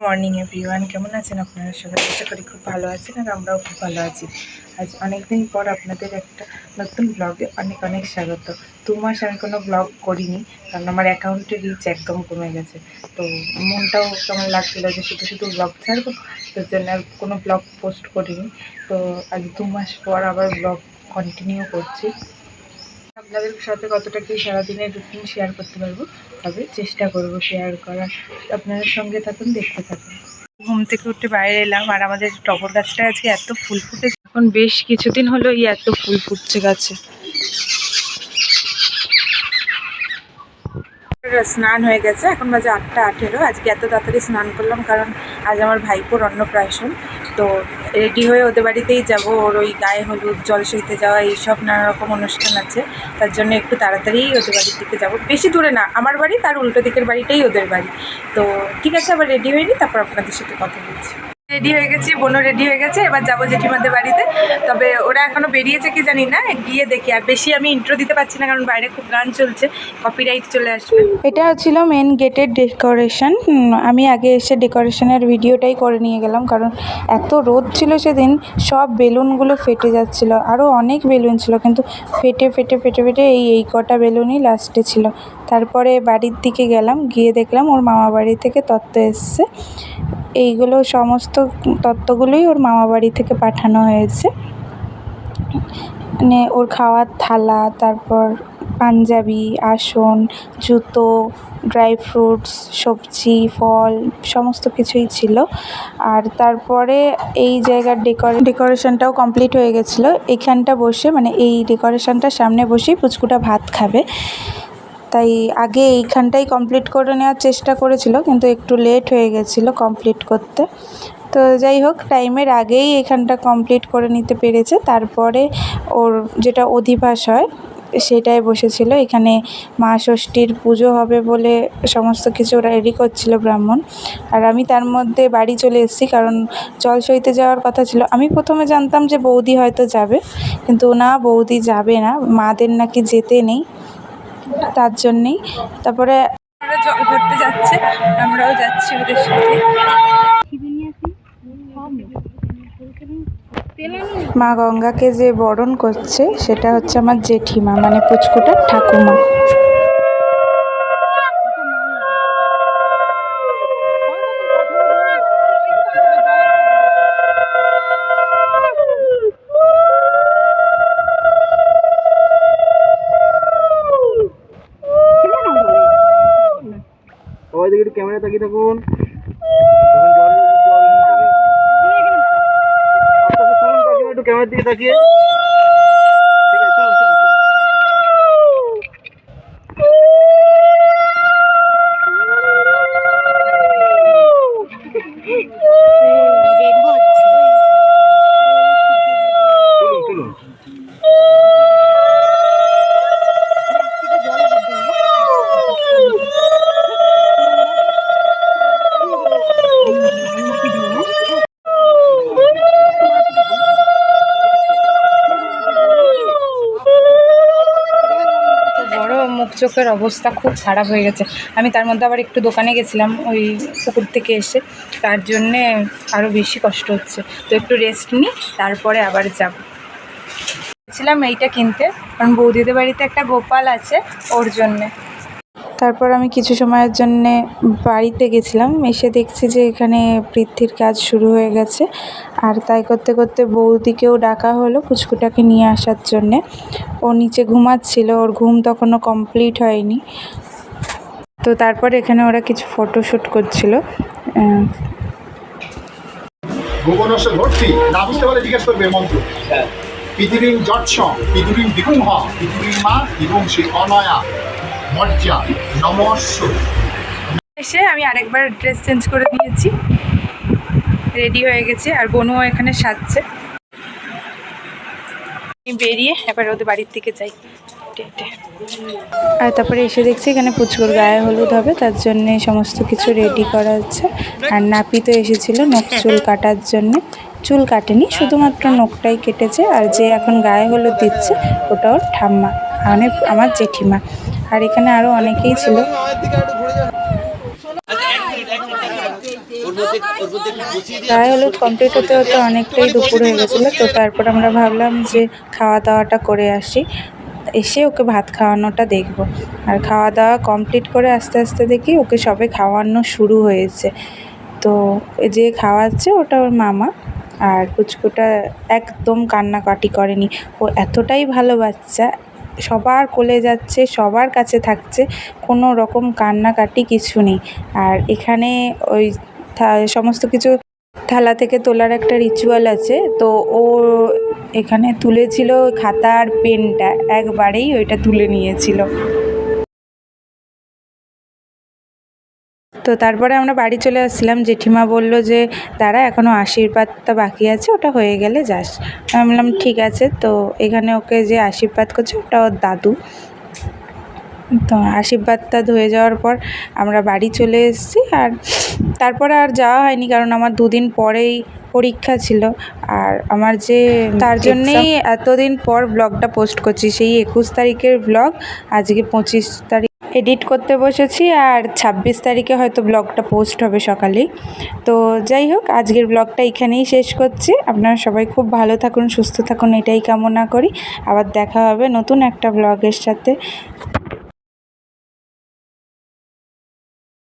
Morning everyone কেমন আছেন আপনারা? সবাই আশা করি খুব ভালো আছেন আর আমরাও খুব ভালো আছি। আজ অনেকদিন পর আপনাদের একটা নতুন ব্লগে অনেক অনেক স্বাগত। দু মাস আমি কোনো ব্লগ করিনি, কারণ আমার অ্যাকাউন্টে রিচ একদম কমে গেছে। তো মনটাও কেমন লাগছিল যে শুধু শুধু ব্লগ ছাড়বো? তার জন্য আর কোনো ব্লগ পোস্ট করিনি। তো আজ দু মাস পর আবার ব্লগ কন্টিনিউ করছি। আপনাদের সাথে কতটা কি সারাদিনের রুটিন শেয়ার করতে পারব, তবে চেষ্টা করব শেয়ার করার। আপনারা সঙ্গে থাকুন, দেখতে থাকুন। ঘুম থেকে উঠে বাইরে এলাম, আর আমাদের টগর গাছটা আজকে এত ফুল ফুটেছে। এখন বেশ কিছুদিন হলো এই এত ফুল ফুটছে গাছে। স্নান হয়ে গেছে, এখন বাজে আটটা আঠেরো। আজকে এত তাড়াতাড়ি স্নান করলাম, কারণ আজ আমার ভাইপোর অন্নপ্রাশন। তো রেডি হয়ে ওদের বাড়িতেই যাব। ওর ওই গায়ে হলুদ, জল সইতে যাওয়া, এইসব নানা রকম অনুষ্ঠান আছে। তার জন্য একটু তাড়াতাড়ি ওদের বাড়ির দিকে যাব। বেশি দূরে না, আমার বাড়ি, তার উল্টো দিকের বাড়িটাই ওদের বাড়ি। তো ঠিক আছে, আবার রেডি হয়ে নিই তারপর আপনাদের সাথে কথা বলছি। রেডি হয়ে গেছি, বোনও রেডি হয়ে গেছে, এবার যাব জেঠিমাদের বাড়িতে। তবে ওরা এখনও বেরিয়েছে, কি জানি না, গিয়ে দেখি। আর বেশি আমি ইন্ট্রো দিতে পারছি না, কারণ বাইরে খুব গান চলছে কপিরাইট চলে আসবে। এটা ছিল মেন গেটের ডেকোরেশন আমি আগে এসে ডেকোরেশনের ভিডিওটাই করে নিয়ে গেলাম, কারণ এত রোদ ছিল সেদিন, সব বেলুনগুলো ফেটে যাচ্ছিল। আরও অনেক বেলুন ছিল, কিন্তু ফেটে ফেটে ফেটে ফেটে এই এই কটা বেলুনই লাস্টে ছিল। তারপরে বাড়ির দিকে গেলাম, গিয়ে দেখলাম ওর মামা বাড়ি থেকে তত্ত্ব এসছে। এইগুলো সমস্ত তত্ত্বগুলোই ওর মামা বাড়ি থেকে পাঠানো হয়েছে। মানে ওর খাওয়ার থালা, তারপর পাঞ্জাবি, আসন, জুতো, ড্রাই ফ্রুটস, সবজি, ফল, সমস্ত কিছুই ছিল। আর তারপরে এই জায়গার ডেকোরে, ডেকোরেশনটাও কমপ্লিট হয়ে গেছিল। এখানটা বসে মানে এই ডেকোরেশনটার সামনে বসেই পুচকুটা ভাত খাবে। তাই আগে এইখানটাই কমপ্লিট করে নেওয়ার চেষ্টা করেছিল, কিন্তু একটু লেট হয়ে গেছিল কমপ্লিট করতে। তো যাই হোক টাইমের আগেই এখানটা কমপ্লিট করে নিতে পেরেছে। তারপরে ওর যেটা অধিবাস হয়, সেটাই বসেছিল। এখানে মা ষষ্ঠীর পুজো হবে বলে সমস্ত কিছু রেডি করছিল ব্রাহ্মণ। আর আমি তার মধ্যে বাড়ি চলে এসেছি, কারণ জল সইতে যাওয়ার কথা ছিল। আমি প্রথমে জানতাম যে বৌদি হয়তো যাবে, কিন্তু না, বৌদি যাবে না। মাদের নাকি যেতে নেই। তার জন্যেই। তারপরে ঘুরতে যাচ্ছে, আমরাও যাচ্ছি ওদের সাথে। মা গঙ্গাকে যে বরণ করছে, সেটা হচ্ছে আমার জেঠিমা মানে পুচকুটার ঠাকুমা। একটু তাকিয়ে থাকুন একটু ক্যামেরার দিকে তাকিয়ে। মুখ চোখের অবস্থা খুব খারাপ হয়ে গেছে। আমি তার মধ্যে আবার একটু দোকানে গেছিলাম ওই পুকুর থেকে এসে। তার জন্যে আরও বেশি কষ্ট হচ্ছে। তো একটু রেস্ট নিই, তারপরে আবার যাব। ছিলাম এইটা কিনতে। কারণ বৌদিদের বাড়িতে একটা গোপাল আছে ওর জন্যে। তারপর আমি কিছু সময়ের জন্যে বাড়িতে গেছিলাম। এসে দেখছি যে এখানে বৃদ্ধির কাজ শুরু হয়ে গেছে। আর তাই করতে করতে বৌদিকেও ডাকা হলো পুচকুটাকে নিয়ে আসার জন্যে। ও নিচে ঘুমাচ্ছিল ওর ঘুম তখনও কমপ্লিট হয়নি। তো তারপর এখানে ওরা কিছু ফটোশ্যুট করছিল। আহ, ভুবনস্য ঘটতি না বুঝতে পারলে জিজ্ঞেস করবে মন্ত্র। পৃথিবীর যৎস পৃথিবীর বিগুংহ পৃথিবীর মা সে অনয়া। মজ্জা নমস্য। এসে আমি আরেকবার ড্রেস চেঞ্জ করে দিয়েছি রেডি হয়ে গেছে আর বনুও এখানে সাজছে। আমি বেরিয়ে এবার ওদের বাড়ির দিকে যাই। আর তারপরে এসে দেখছি এখানে পুচকুর গায়ে হলুদ হবে, তার জন্যে সমস্ত কিছু রেডি করা হচ্ছে। আর নাপি তো এসেছিল নখ চুল কাটার জন্যে। চুল কাটেনি, শুধুমাত্র নখটাই কেটেছে। আর যে এখন গায়ে হলুদ দিচ্ছে, ওটা ওর ঠাম্মা মানে আমার জেঠিমা। আর এখানে আরও অনেকেই ছিল। গায়ে হলুদ কমপ্লিট হতে হতে অনেকটাই দুপুর হয়ে গেছিল, তো তারপর আমরা ভাবলাম যে খাওয়া দাওয়াটা করে আসি। এসে ওকে ভাত খাওয়ানোটা দেখব। আর খাওয়া দাওয়া কমপ্লিট করে আস্তে আস্তে দেখি ওকে সবে খাওয়ানো শুরু হয়েছে। তো যে খাওয়াচ্ছে ওটা ওর মামা, আর পুচকুটা একদম কান্নাকাটি করেনি। ও এতটাই ভালো বাচ্চা সবার কোলে যাচ্ছে, সবার কাছে থাকছে, কোনো রকম কান্নাকাটি কিছু নেই। আর এখানে ওই সমস্ত কিছু থালা থেকে তোলার একটা রিচুয়াল আছে। তো ও এখানে তুলেছিল খাতা আর পেনটা একবারেই ওইটা তুলে নিয়েছিল। তো তারপরে আমরা বাড়ি চলে আসছিলাম জেঠিমা বলল যে, দাঁড়া এখনও আশীর্বাদটা বাকি আছে, ওটা হয়ে গেলে যাস। আমি বললাম, ঠিক আছে। তো এখানে ওকে যে আশীর্বাদ করছে, ওটা ওর দাদু। তো আশীর্বাদটা হয়ে যাওয়ার পর আমরা বাড়ি চলে এসেছি আর তারপরে আর যাওয়া হয়নি কারণ আমার দুদিন পরেই পরীক্ষা ছিল। আর আমার যে তার জন্যেই এতদিন পর ব্লগটা পোস্ট করছি সেই একুশ তারিখের ব্লগ আজকে পঁচিশ তারিখ। এডিট করতে বসেছি আর ছাব্বিশ তারিখে হয়তো ব্লগটা পোস্ট হবে সকালে তো যাই হোক আজকের ব্লগটা এখানেই শেষ করছি। আপনারা সবাই খুব ভালো থাকুন সুস্থ থাকুন এটাই কামনা করি। আবার দেখা হবে নতুন একটা ব্লগের সাথে।